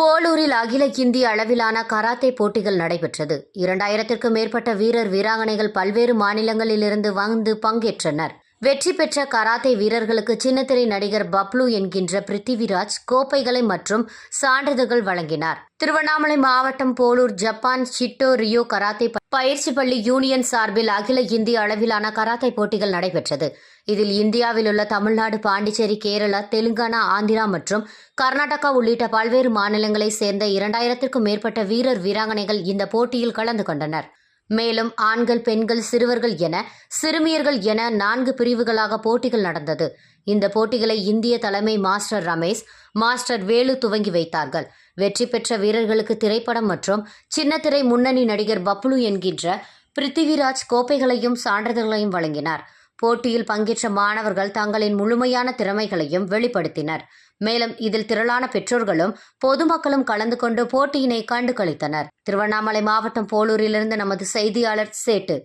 போலூரில் அகில இந்திய அளவிலான கராத்தே போட்டிகள் நடைபெற்றது. இரண்டாயிரத்திற்கும் மேற்பட்ட வீரர் வீராங்கனைகள் பல்வேறு மாநிலங்களிலிருந்து வந்து பங்கேற்றனர். வெற்றி பெற்ற கராத்தே வீரர்களுக்கு சின்னத்திரை நடிகர் பப்ளு என்கின்ற பிருத்திவிராஜ் கோப்பைகளை மற்றும் சான்றிதழ்கள் வழங்கினார். திருவண்ணாமலை மாவட்டம் Polur Japan Shito ryu karate பயிற்சி பள்ளி யூனியன் சார்பில் அகில இந்திய அளவிலான கராத்தே போட்டிகள் நடைபெற்றது. இதில் இந்தியாவில் உள்ள தமிழ்நாடு பாண்டிச்சேரி கேரளா தெலுங்கானா ஆந்திரா மற்றும் கர்நாடகா உள்ளிட்ட பல்வேறு மாநிலங்களைச் சேர்ந்த இரண்டாயிரத்திற்கும் மேற்பட்ட வீரர் வீராங்கனைகள் இந்த போட்டியில் கலந்து கொண்டனர். மேலும் ஆண்கள் பெண்கள் சிறுவர்கள் என சிறுமியர்கள் என நான்கு பிரிவுகளாக போட்டிகள் நடந்தது. இந்த போட்டிகளை இந்திய தலைமை மாஸ்டர் ரமேஷ் மாஸ்டர் வேலு துவங்கி வைத்தார்கள். வெற்றி பெற்ற வீரர்களுக்கு திரைப்படம் மற்றும் சின்னத்திரை முன்னணி நடிகர் பப்ளு என்கின்ற பிருத்திவிராஜ் கோப்பைகளையும் சான்றிதழ்களையும் வழங்கினார். போட்டியில் பங்கேற்ற மாணவர்கள் தங்களின் முழுமையான திறமைகளையும் வெளிப்படுத்தினர். மேலும் இதில் திரளான பெற்றோர்களும் பொதுமக்களும் கலந்து கொண்டு போட்டியினை கண்டு கழித்தனர் திருவண்ணாமலை மாவட்டம் போலூரிலிருந்து நமது செய்தியாளர் சேட்டு.